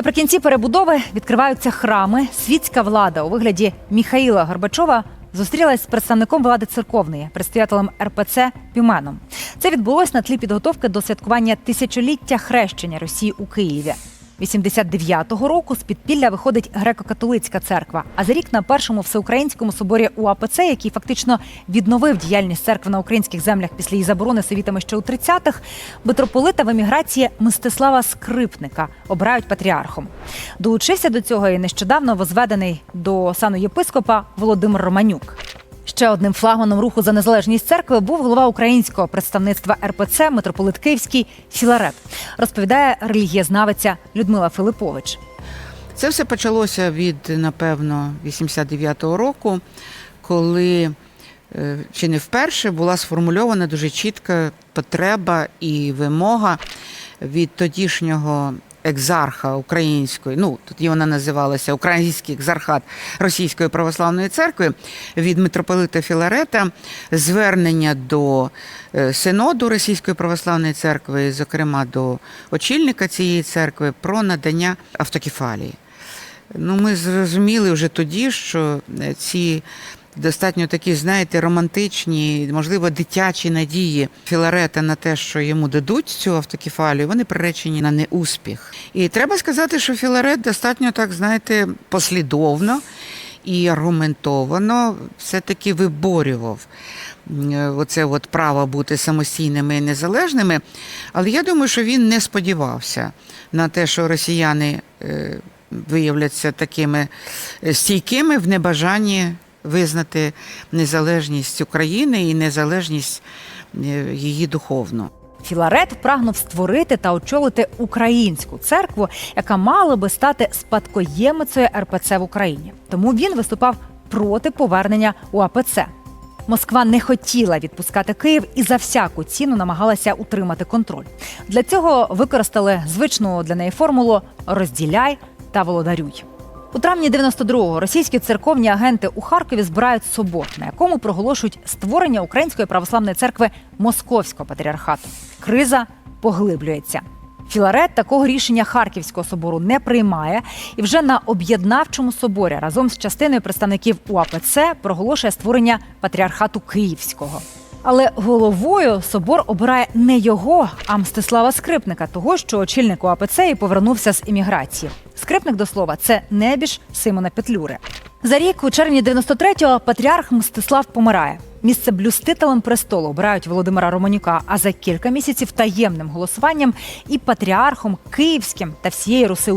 Наприкінці перебудови відкриваються храми. Світська влада у вигляді Міхаїла Горбачова зустрілась з представником влади церковної, предстоятелем РПЦ Пюменом. Це відбулось на тлі підготовки до святкування тисячоліття хрещення Росії у Києві. 89-го року з підпілля виходить греко-католицька церква. А за рік на першому всеукраїнському соборі УАПЦ, який фактично відновив діяльність церкви на українських землях після її заборони совітами ще у 30-х, митрополита в еміграції Мстислава Скрипника обирають патріархом. Долучився до цього і нещодавно возведений до сану єпископа Володимир Романюк. Ще одним флагманом руху за незалежність церкви був голова українського представництва РПЦ митрополит Київський Філарет, розповідає релігієзнавиця Людмила Филипович. Це все почалося від, напевно, 89-го року, коли е, чи не вперше була сформульована дуже чітка потреба і вимога від тодішнього екзарха української, ну тоді вона називалася Український екзархат Російської православної церкви від митрополита Філарета звернення до е, синоду Російської православної церкви, зокрема до очільника цієї церкви, про надання автокефалії. Ну, ми зрозуміли вже тоді, що е, ці достатньо такі, знаєте, романтичні, можливо, дитячі надії Філарета на те, що йому дадуть цю автокефалію, вони приречені на неуспіх. І треба сказати, що Філарет достатньо так, знаєте, послідовно і аргументовано все-таки виборював оце от право бути самостійними і незалежними. Але я думаю, що він не сподівався на те, що росіяни е, виявляться такими е, стійкими в небажанні визнати незалежність України і незалежність е, її духовну. Філарет прагнув створити та очолити українську церкву, яка мала би стати спадкоємицею РПЦ в Україні. Тому він виступав проти повернення УАПЦ. Москва не хотіла відпускати Київ і за всяку ціну намагалася утримати контроль. Для цього використали звичну для неї формулу розділяй та володарюй. У травні 92-го російські церковні агенти у Харкові збирають собор, на якому проголошують створення Української православної церкви Московського патріархату. Криза поглиблюється. Філарет такого рішення Харківського собору не приймає і вже на об'єднавчому соборі разом з частиною представників УАПЦ проголошує створення патріархату Київського. Але головою собор обирає не його, а Мстислава Скрипника, того, що очільник УАПЦ і повернувся з імміграції. Скрипник до слова це небіж Симона Петлюри. За рік, у червні 93-го, патріарх Мстислав помирає. Місце блюстителем престолу обирають Володимира Романюка. А за кілька місяців таємним голосуванням і патріархом Київським та всієї Руси